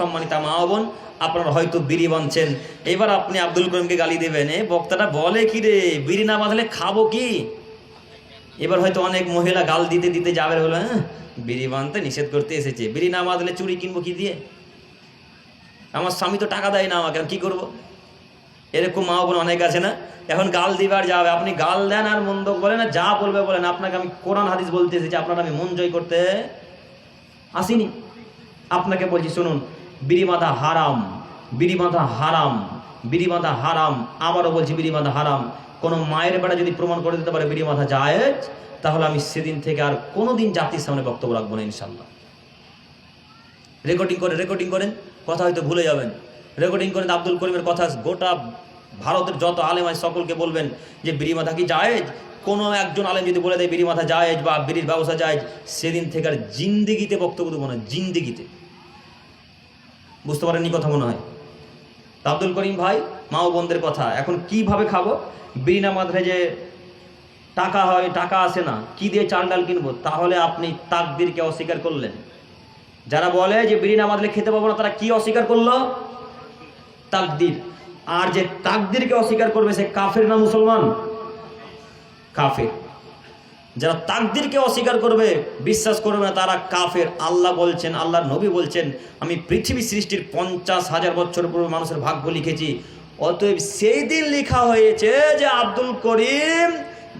সম্মানিতা মা বোন, আপনারা হয়তো বিড়ি বাঁধছেন এবার আপনি আব্দুল করিমকে গালি দেবেন, এ বক্তাটা বলে কি রে? বিড়ি না বাঁধলে খাব কি? এবার হয়তো অনেক মহিলা গাল দিতে দিতে যাবে বলে হ্যাঁ বিড়ি বাঁধতে নিষেধ করতে এসেছে। বিড়ি না বাঁধলে চুরি কিনবো কি দিয়ে? আমার স্বামী তো টাকা দেয় না আমাকে, আমি কি করব? এরকম মা বোন অনেক আছে না? এখন গাল দিবার যাবে। আপনি গাল দেন আর মন্দ বলেন না, যা বলবে বলেন। আপনাকে আমি কোরআন হাদিস বলতে এসেছি, আপনার আমি মন জয় করতে আসিনি। আপনাকে বলছি, শুনুন বিড়ি বাঁধা হারাম বিড়ি বাঁধা হারাম বিড়ি বাঁধা হারাম, আবারও বলছি বিড়ি বাঁধা হারাম। কোনো মায়ের বেড়া যদি প্রমাণ করে দিতে পারে বিড়ি বাঁধা জায়েজ, তাহলে আমি সেদিন থেকে আর কোনোদিন জাতির সামনে বক্তব্য রাখব না ইনশাল্লাহ রেকর্ডিং করে রেকর্ডিং করেন, কথা হয়তো ভুলে যাবেন। রেকর্ডিং করেন, আব্দুল করিমের কথা গোটা ভারতের যত আলেম আছে সকলকে বলবেন যে বিড়ি মাথা কি জায়েজ? কোনো একজন আলেম যদি বলে দেয় বিড়ি মাথা জায়েজ বা বিড়ির ব্যবসা জায়েজ, সেদিন থেকে আর জিন্দিগিতে বক্তব্য দেবো না, জিন্দিগিতে। বুঝতে পারেননি কথা মনে হয়। আব্দুল করিম ভাই, মা ও বোনদের কথা, এখন কীভাবে খাব? বিড়ি না মাথায় যে টাকা হয়, টাকা আসে না, কি দিয়ে চাল ডাল কিনবো? তাহলে আপনি তাকদিরকে অস্বীকার করলেন। যারা বলে যে বিড়ি না বাঁধলে খেতে পাবো না, তারা কি অস্বীকার করল? তাকদির। আর যে তাকদিরকে অস্বীকার করবে, সে কাফের না মুসলমান? কাফের। যারা তাকদিরকে অস্বীকার করবে, বিশ্বাস করবে না, তারা কাফের। আল্লাহ বলছেন আল্লাহ নবী বলছেন, আমি পৃথিবী সৃষ্টির পঞ্চাশ হাজার বছর পূর্বে মানুষের ভাগ্য লিখেছি। অতএব সেই দিন লেখা হয়েছে যে আব্দুল করিম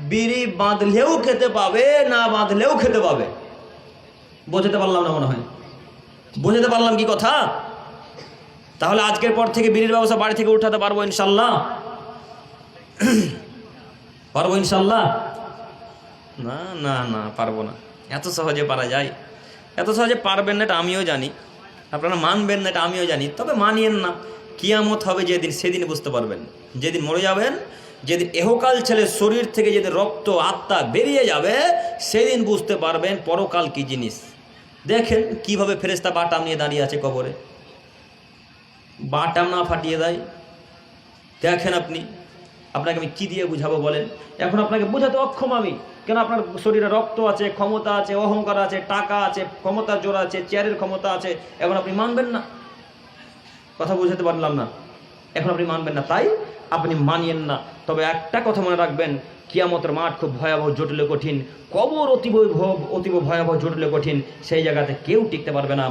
বিড়ি বাঁধলেও খেতে পাবে, না বাঁধলেও খেতে পাবে। বোঝাতে পারলাম না মনে হয়। বোঝাতে পারলাম কি কথা? তাহলে আজকের পর থেকে বিড়ির ব্যবসা বাড়ি থেকে উঠাতে পারব ইনশাল্লাহ? পারব ইনশাল্লাহ? না না না, পারব না। এত সহজে পারা যায়? এত সহজে পারবেন না এটা আমিও জানি। আপনারা মানবেন না এটা আমিও জানি। তবে মানিয়েন না। কিয়ামত হবে যেদিন, সেদিন বুঝতে পারবেন। যেদিন মরে যাবেন, যেদিন এহকাল ছেলে শরীর থেকে যেদিন রক্ত, আত্মা বেরিয়ে যাবে, সেদিন বুঝতে পারবেন পরকাল কি জিনিস। দেখেন কীভাবে ফেরেস্তা বাটাম নিয়ে দাঁড়িয়ে আছে কবরে। বাটাম না ফাটিয়ে দেয়। দেখেন আপনি। আপনাকে আমি কি দিয়ে বুঝাবো বলেন? এখন আপনাকে বোঝাতে অক্ষম আমি। কেন আপনার শরীরে রক্ত আছে, ক্ষমতা আছে, অহংকার আছে, টাকা আছে, ক্ষমতার জোর আছে, চেয়ারের ক্ষমতা আছে, এখন আপনি মানবেন না। কথা বুঝাতে পারলাম না। এখন আপনি মানবেন না। তাই আপনি মানিয়েন না। তবে একটা কথা মনে রাখবেন, কিয়ামতের মাঠ খুব ভয়াবহ, জটিল কঠিন। কবর অতীব অতীব ভয়াবহ, জটিল কঠিন। সেই জায়গাতে কেউ টিকতে পারবে না।